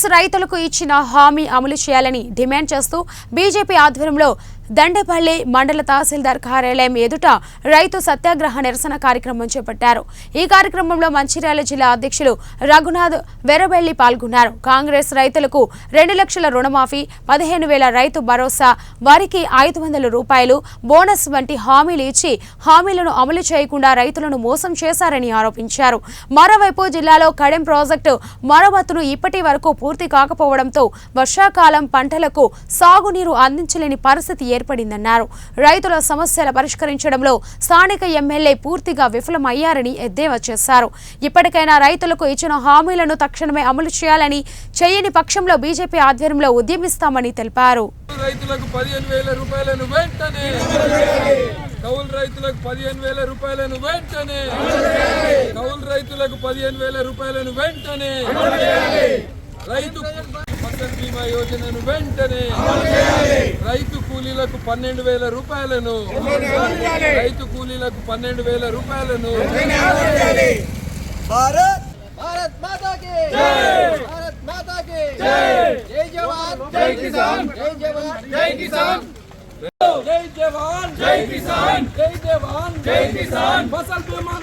కాంగ్రెస్ రైతులకు ఇచ్చిన హామీ అమలు చేయాలని డిమాండ్ చేస్తూ బీజేపీ ఆధ్వర్యంలో దండేపల్లి మండల తహసీల్దార్ కార్యాలయం ఎదుట రైతు సత్యాగ్రహ నిరసన కార్యక్రమం చేపట్టారు. ఈ కార్యక్రమంలో మంచిర్యాల జిల్లా అధ్యక్షులు రఘునాథ్ వెరబెల్లి పాల్గొన్నారు. కాంగ్రెస్ రైతులకు రెండు లక్షల రుణమాఫీ పదిహేను వేల రైతు భరోసా వారికి ఐదు వందల రూపాయలు బోనస్ వంటి హామీలు ఇచ్చి హామీలను అమలు చేయకుండా రైతులను మోసం చేశారని ఆరోపించారు. మరోవైపు జిల్లాలో కడెం ప్రాజెక్టు మరమ్మతులు ఇప్పటి వరకు పూర్తి కాకపోవడంతో వర్షాకాలం పంటలకు సాగునీరు అందించలేని పరిస్థితి ఏర్పడిందన్నారు. రైతుల సమస్యల పరిష్కరించడంలో స్థానిక ఎమ్మెల్యే పూర్తిగా విఫలమయ్యారని ఎద్దేవా చేశారు. ఇప్పటికైనా రైతులకు ఇచ్చిన హామీలను తక్షణమే అమలు చేయాలని చేయని పక్షంలో బీజేపీ ఆధ్వర్యంలో ఉద్యమిస్తామని తెలిపారు. రైతులకు పదిహేను వేల రూపాయలను వెంటనే! కౌలు రైతులకు పదిహేను వేల రూపాయలను వెంటనే! కౌలు రైతులకు పదిహేను వేల రూపాయలను వెంటనే! రైతు ఫసల్ బీమా యోజనను వెంటనే! కూలీలకు పన్నెండు వేల రూపాయలను. రైతు కూలీలకు పన్నెండు వేల రూపాయలను. జై! జవాన్! జై కిసాన్! జై జవాన్! జై కిసాన్! జై కిసాన్! ఫసల్ బీమా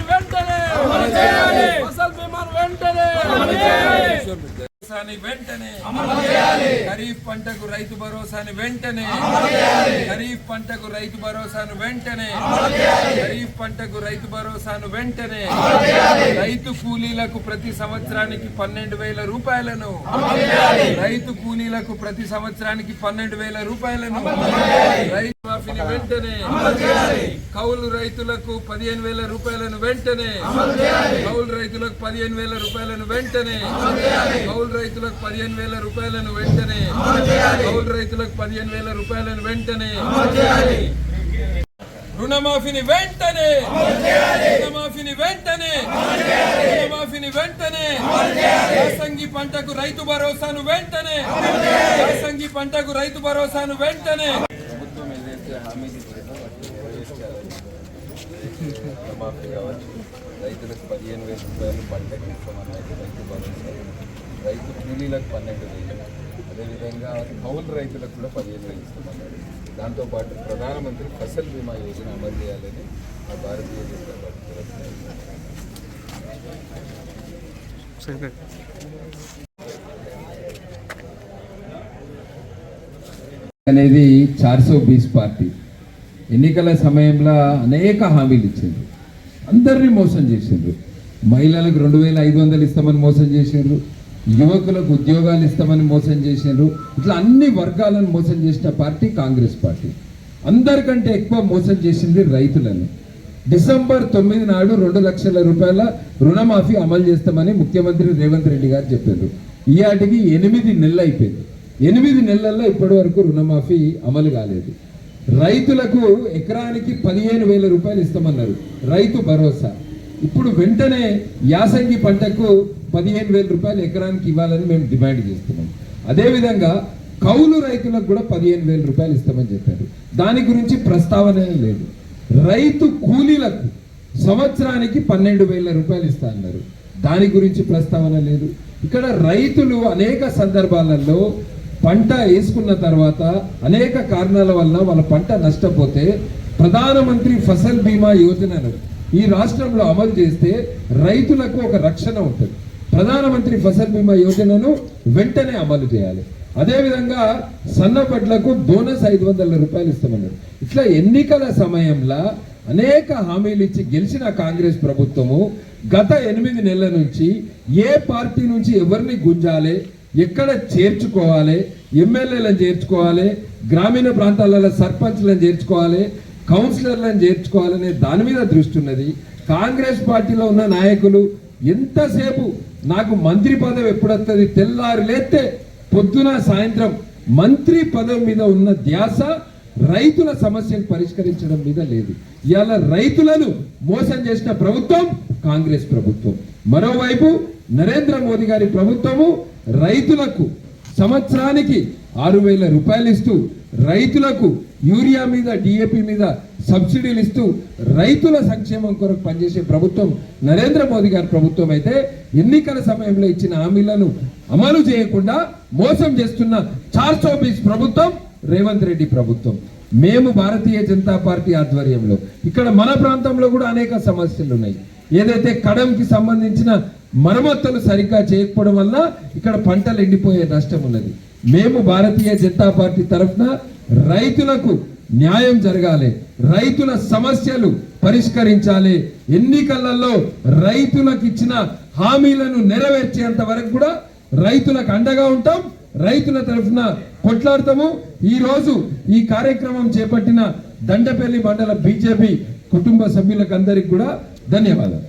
భరోసాని వెంటనే అమలు చేయాలి. ఖరీఫ్ పంటకు రైతు భరోసాని వెంటనే అమలు చేయాలి. ఖరీఫ్ పంటకు రైతు భరోసాను వెంటనే అమలు చేయాలి. ఖరీఫ్ పంటకు రైతు భరోసాను వెంటనే అమలు చేయాలి. రైతు కూలీలకు ప్రతి సంవత్సరానికి పన్నెండు వేల రూపాయలను అమలు చేయాలి. రైతు కూలీలకు ప్రతి సంవత్సరానికి పన్నెండు వేల రూపాయలను రైతు మాఫీని వెంటనే కౌలు రైతులకు పదిహేను వేల రూపాయలను వెంటనే కౌలు రైతులకు పదిహేను వేల రూపాయలను వెంటనే కౌలు రైతులకు పదిహేను వేల రూపాయలను వెంటనే కౌలు రైతులకు పదిహేను వేల రూపాయలను వెంటనే. రుణమాఫీని వెంటనే. రుణమాఫీని వెంటనే. రుణమాఫీని వెంటనే. యాసంగి పంటకు రైతు భరోసాను వెంటనే. యాసంగి పంటకు రైతు భరోసాను వెంటనే. ప్రభుత్వం ఏదైతే హామీలు ఇచ్చిందో రుణమాఫీ కావచ్చు. రైతులకు పదిహేను వేల రూపాయలు పంటకు ఇస్తామన్నారు. రైతు భరోసా. రైతు కూలీలకు పన్నెండు వేలు. అదేవిధంగా కౌలు రైతులకు కూడా పదిహేను వేలు ఇస్తామన్నారు దాంతోపాటు ప్రధానమంత్రి ఫసల్ బీమా యోజన అమలు చేయాలని ఆ భారతీయ జనతా పార్టీ అనేది చార్సో బీస్ పార్టీ. ఎన్నికల సమయంలో అనేక హామీలు ఇచ్చింది. అందరినీ మోసం చేసిండ్రు. మహిళలకు రెండు వేల ఐదు వందలు ఇస్తామని మోసం చేసిండ్రు. యువకులకు ఉద్యోగాలు ఇస్తామని మోసం చేసిండ్రు ఇట్లా అన్ని వర్గాలను మోసం చేసిన పార్టీ కాంగ్రెస్ పార్టీ. అందరికంటే ఎక్కువ మోసం చేసింది రైతులను. డిసెంబర్ తొమ్మిది నాడు రెండు లక్షల రూపాయల రుణమాఫీ అమలు చేస్తామని ముఖ్యమంత్రి రేవంత్ రెడ్డి గారు చెప్పారు. ఈయాటికి ఎనిమిది నెలలు అయిపోయింది. ఎనిమిది నెలల్లో ఇప్పటి వరకు రుణమాఫీ అమలు కాలేదు. రైతులకు ఎకరానికి పదిహేను వేల రూపాయలు ఇస్తామన్నారు. రైతు భరోసా. ఇప్పుడు వెంటనే యాసంగి పంటకు పదిహేను వేల రూపాయలు ఎకరానికి ఇవ్వాలని మేము డిమాండ్ చేస్తున్నాం. అదేవిధంగా కౌలు రైతులకు కూడా పదిహేను వేల రూపాయలు ఇస్తామని చెప్పారు. దాని గురించి ప్రస్తావన లేదు. రైతు కూలీలకు సంవత్సరానికి పన్నెండు వేల రూపాయలు ఇస్తా అన్నారు. దాని గురించి ప్రస్తావన లేదు. ఇక్కడ రైతులు అనేక సందర్భాలలో పంట వేసుకున్న తర్వాత అనేక కారణాల వల్ల వాళ్ళ పంట నష్టపోతే ప్రధానమంత్రి ఫసల్ బీమా యోజనను ఈ రాష్ట్రంలో అమలు చేస్తే రైతులకు ఒక రక్షణ ఉంటుంది. ప్రధానమంత్రి ఫసల్ బీమా యోజనను వెంటనే అమలు చేయాలి. అదేవిధంగా సన్నపట్లకు బోనస్ ఐదు వందల రూపాయలు ఇస్తామన్నారు. ఇట్లా ఎన్నికల సమయంలో అనేక హామీలు ఇచ్చి గెలిచిన కాంగ్రెస్ ప్రభుత్వము గత ఎనిమిది నెలల నుంచి ఏ పార్టీ నుంచి ఎవరిని గుంజాలి ఎక్కడ చేర్చుకోవాలి ఎమ్మెల్యేలను చేర్చుకోవాలి గ్రామీణ ప్రాంతాలలో సర్పంచ్లను చేర్చుకోవాలి కౌన్సిలర్లను చేర్చుకోవాలనే దాని మీద దృష్టి ఉన్నది. కాంగ్రెస్ పార్టీలో ఉన్న నాయకులు ఎంతసేపు నాకు మంత్రి పదవి ఎప్పుడొస్తుంది తెల్లారు తెల్లారి పొద్దున సాయంత్రం మంత్రి పదవి మీద ఉన్న ధ్యాస రైతుల సమస్యలు పరిష్కరించడం మీద లేదు. ఇవాళ రైతులను మోసం చేసిన ప్రభుత్వం కాంగ్రెస్ ప్రభుత్వం. మరోవైపు నరేంద్ర మోదీ గారి ప్రభుత్వము రైతులకు సంవత్సరానికి ఆరు వేల రూపాయలు ఇస్తూ రైతులకు యూరియా మీద డిఏపి మీద సబ్సిడీలు ఇస్తూ రైతుల సంక్షేమం కొరకు పనిచేసే ప్రభుత్వం నరేంద్ర మోదీ గారి ప్రభుత్వం అయితే ఎన్నికల సమయంలో ఇచ్చిన హామీలను అమలు చేయకుండా మోసం చేస్తున్న చార్సో బీస్ ప్రభుత్వం రేవంత్ రెడ్డి ప్రభుత్వం. మేము భారతీయ జనతా పార్టీ ఆధ్వర్యంలో ఇక్కడ మన ప్రాంతంలో కూడా అనేక సమస్యలు ఉన్నాయి. ఏదైతే కడంకి సంబంధించిన మరమ్మతులు సరిగ్గా చేయకపోవడం వల్ల ఇక్కడ పంటలు ఎండిపోయే నష్టం ఉన్నది. మేము భారతీయ జనతా పార్టీ తరఫున రైతులకు న్యాయం జరగాలి రైతుల సమస్యలు పరిష్కరించాలి. ఎన్నికలలో రైతులకు ఇచ్చిన హామీలను నెరవేర్చేంత వరకు కూడా రైతులకు అండగా ఉంటాం రైతుల తరఫున కొట్లాడతాము. ఈరోజు ఈ కార్యక్రమం చేపట్టిన దండపల్లి మండల బీజేపీ కుటుంబ సభ్యులకు అందరికి కూడా ధన్యవాదాలు.